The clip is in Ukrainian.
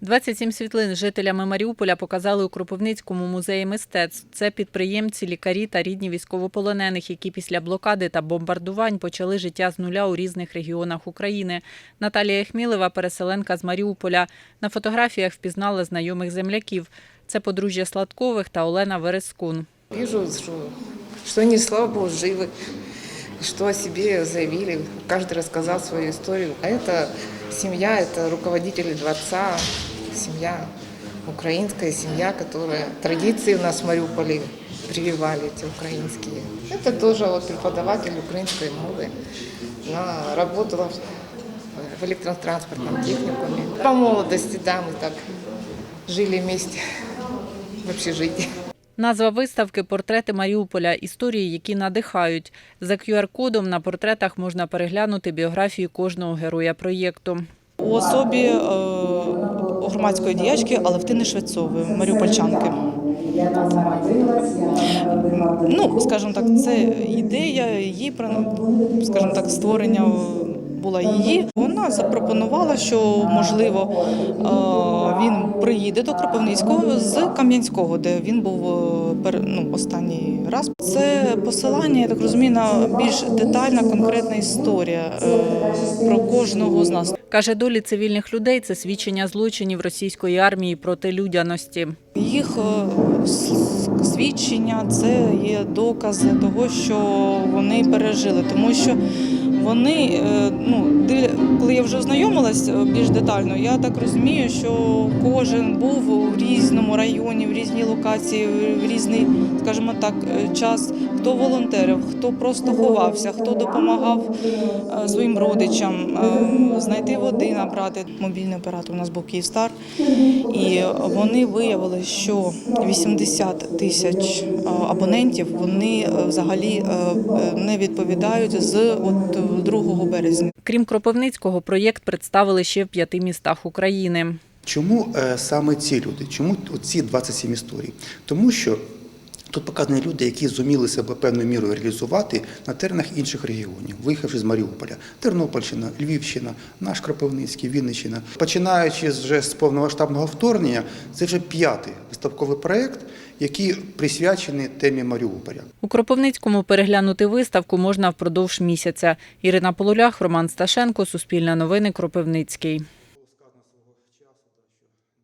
27 світлин з жителями Маріуполя показали у Кропивницькому музеї мистецтв. Це підприємці, лікарі та рідні військовополонених, які після блокади та бомбардувань почали життя з нуля у різних регіонах України. Наталія Ехмілева, переселенка з Маріуполя. На фотографіях впізнала знайомих земляків. Це подружжя Сладкових та Олена Верескун. Вижу, что, что они, слава Богу, живы, что о себе заявили. Каждый рассказал свою историю. А это семья, это руководители дворца, семья, украинская семья, которая традиции у нас в Мариуполе прививали эти украинские. Это тоже вот преподаватель украинской мовы. Она работала в электротранспортном техникуме. По молодости, да, мы так жили вместе в общежитии. Назва виставки Портрети Маріуполя історії, які надихають. За QR-кодом на портретах можна переглянути біографію кожного героя проєкту. У особі е, громадської діячки Алевтини Швецової, маріупольчанки. Ну, скажімо так, це ідея її, скажімо так, створення була її. Вона запропонувала, що можливо е, він приїде до Кропивницького з Кам'янського, де він був е, ну, останній раз. Це посилання, я так розумію, на більш детальна, конкретна історія е, про кожного з нас. Каже, долі цивільних людей це свідчення злочинів російської армії проти людяності. Їх е, свідчення це є докази того, що вони пережили, тому що вони, е, ну, коли я вже ознайомилась е, більш детально, я так розумію, що кожен був у різному районі, в різній локації, в різний, скажімо так, час. Хто волонтерив, хто просто ховався, хто допомагав своїм родичам знайти води, набрати. Мобільний оператор у нас був Київстар, і вони виявили, що 80 тисяч е, абонентів вони е, взагалі е, не відповідають з от е, 2 березня. Крім Кропивницького, проєкт представили ще в п'яти містах України. Чому саме ці люди? Чому ці 27 історій? Тому що тут показані люди, які зуміли себе певною мірою реалізувати на теренах інших регіонів, виїхавши з Маріуполя, Тернопільщина, Львівщина, наш Кропивницький, Вінниччина. Починаючи вже з повномасштабного вторгнення, це вже п'ятий виставковий проєкт, який присвячений темі Маріуполя. У Кропивницькому переглянути виставку можна впродовж місяця. Ірина Полулях, Роман Сташенко, Суспільне новини, Кропивницький.